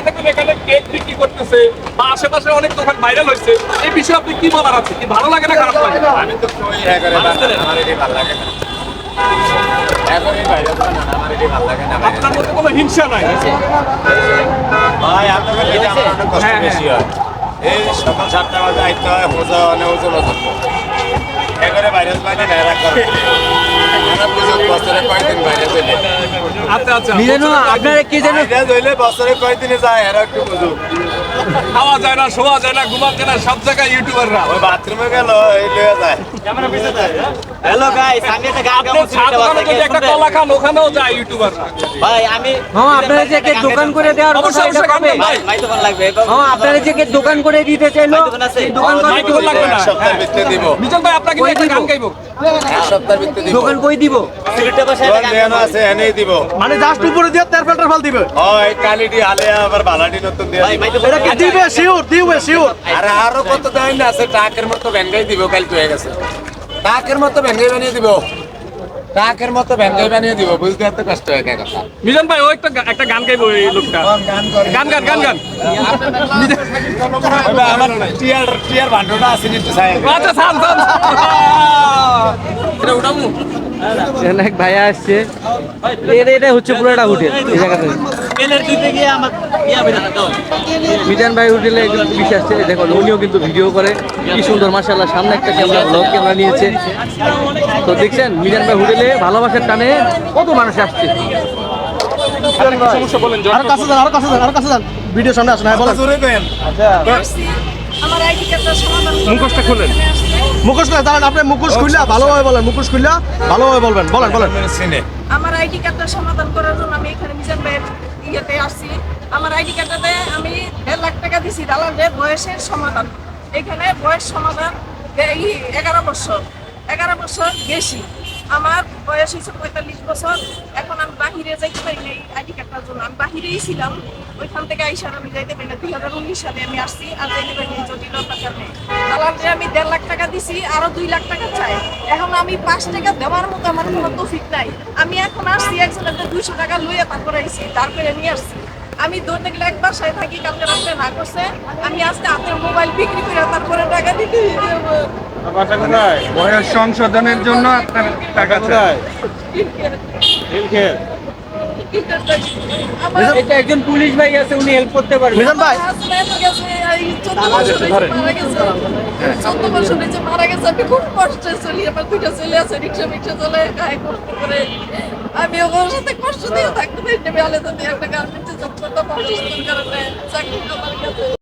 আগে দেখবেন এখানে কেক বিক্রি করতেছে বা আশেপাশে অনেক দোকান ভাইরাল হয়েছে। এই বিষয়ে আপনি কি বলার আছে? কি ভালো লাগে না খারাপ লাগে? আমি তো কই করে বানান, আমার এটি ভালো লাগে না। এখনই বাইরে বানান, আমার এটি ভালো লাগে না। আপনার মধ্যে কোনো হিংসা নাই? ভাই আপনাদের লেগে অনেক কষ্ট হ্যাঁ, হ্যাঁ। বেশি হয়। এই সকাল সাতটা বাজে আইতে হয় মোজা অনেক ওজন বাইরে নেড়া করে। বুঝো বছরে কয়দিন বাইরে চলে আচ্ছা আচ্ছা মিজানু আপনারা কি যেন বাইরে চলে বছরে কয়দিনে যায়? এরা একটু বুঝুক। খাওয়া যায় না শোয়া যায় না ঘুমা যায় না সব জায়গায় ইউটিউবাররা। ওই বাথরুমে গেল এই লয়ে যায়। হ্যালো গাইস আমি একটা গান গাবো আপনি চা দোকানে যদি একটা কলা খান ওখানেও যায় ইউটিউবাররা। ভাই আমি হ্যাঁ আপনারা যে কে দোকান করে দেওয়ার কথা অবশ্যই, এটা কবে ভাই দোকান লাগবে হ্যাঁ আপনারা যে কে দোকান করে দিতে চাইলো দোকান? দোকান আমার করে মাইক দোকান লাগবে না। সপ্তাহের ভিতরে দিব। মিজান ভাই আপনাকে একটা গান গাইবো। এক সপ্তাহের ভিতরে দিব। দোকান কই দিব? আছে এনেই দিব। মানে জাস্ট উপরে দিয়ে তেল ফিল্টার ফাল দিবে। ওই কালিটি হালে আবার বালাটি নতুন দিয়ে এটা কি দিবে শিওর দিবে শিওর আর আরও কত দাম না আছে টাকের মতো ভেঙ্গাই দিব কাল হয়ে গেছে। টাকের মতো ভেঙ্গাই বানিয়ে দিব। টাকের মতো ভেঙ্গাই বানিয়ে দিব বুঝতে এত কষ্ট হয় কে কথা মিজান ভাই ও একটা গান গাইবো এই লোকটা। গান গান গান গান ওই আমার টিয়ার টিয়ার ভান্ডটা আছে একটু সাইড আচ্ছা থাম থাম। এটা উঠামু এখানে এক ভাইয়া আসছে এটা এটা হচ্ছে পুরোটা হোটেল এই জায়গাতে। ইয়া মিজান ভাই হোটেলে একজন পুলিশ আসছে দেখো উনিও কিন্তু ভিডিও করে। কি সুন্দর মাশাআল্লাহ সামনে একটা ক্যামেরা ব্লগ ক্যামেরা নিয়েছে। তো দেখছেন মিজান ভাই হোটেলে ভালোবাসার টানে কত মানুষ আসছে। আরও কাছে যান আরও কাছে যান আরও কাছে যান। ভিডিও সামনে আসেন হ্যাঁ মুখোশটা খোলেন। মুখোশ খুলে দাঁড়ান আপনি মুখোশ খুললা ভালোভাবে বলেন মুখোশ খুললা ভালোভাবে বলবেন বলেন বলেন। আমার আইডি কার্ডটা সমাধান করার জন্য আমি এখানে মিজান ভাইয়ের ইয়েতে আসছি। আমার আইডি কার্ডটাতে আমি দেড় লাখ টাকা দিছি দালালের বয়সের সমাধান। এখানে বয়স সমাধান এই এগারো বছর। এগারো বছর বেশি। আমার বয়স হয়েছে পঁয়তাল্লিশ বছর। এখন আমি বাহিরে যাইতে পারি না এই আইডি কার্ডটার জন্য। আমি বাহিরেই ছিলাম। ওইখান থেকে আইসার আমি যাইতে পারি না। দুই হাজার উনিশ সালে আমি আসছি আর যাইতে পারি না জটিলতার কারণে দালালরে আমি দেড় লাখ টাকা দিছি আরও দুই লাখ টাকা চাই। এখন আমি পাঁচ টাকা দেওয়ার মতো আমার কোনো তৌফিক নাই। আমি এখন আসছি একজনের দুইশো টাকা লইয়া তারপরে আইছি তারপরে নিয়ে আসছি। আমি দৌড়তে গেলে এক বাসায় থাকি কালকে রাত্রে না করছে। আমি আজকে হাতের মোবাইল বিক্রি করে তারপরে টাকা দিতে বয়স সংশোধনের জন্য আপনার টাকা চাই। এটা একজন পুলিশ ভাই আছে উনি হেল্প করতে পারবে। মিজান ভাই। চোদ্দ বছর হয়েছে মারা গেছে। চোদ্দ বছর হয়েছে মারা গেছে আমি খুব কষ্টে চলি আমার দুইটা ছেলে আছে রিক্সা মিক্সা চলে খায় কষ্ট করে। আমি ওর সাথে কষ্ট দিয়ে থাকতে পারি আমি আলাদা দিয়ে একটা গার্মেন্টে জব করতাম কারণে চাকরি আমার কাছে।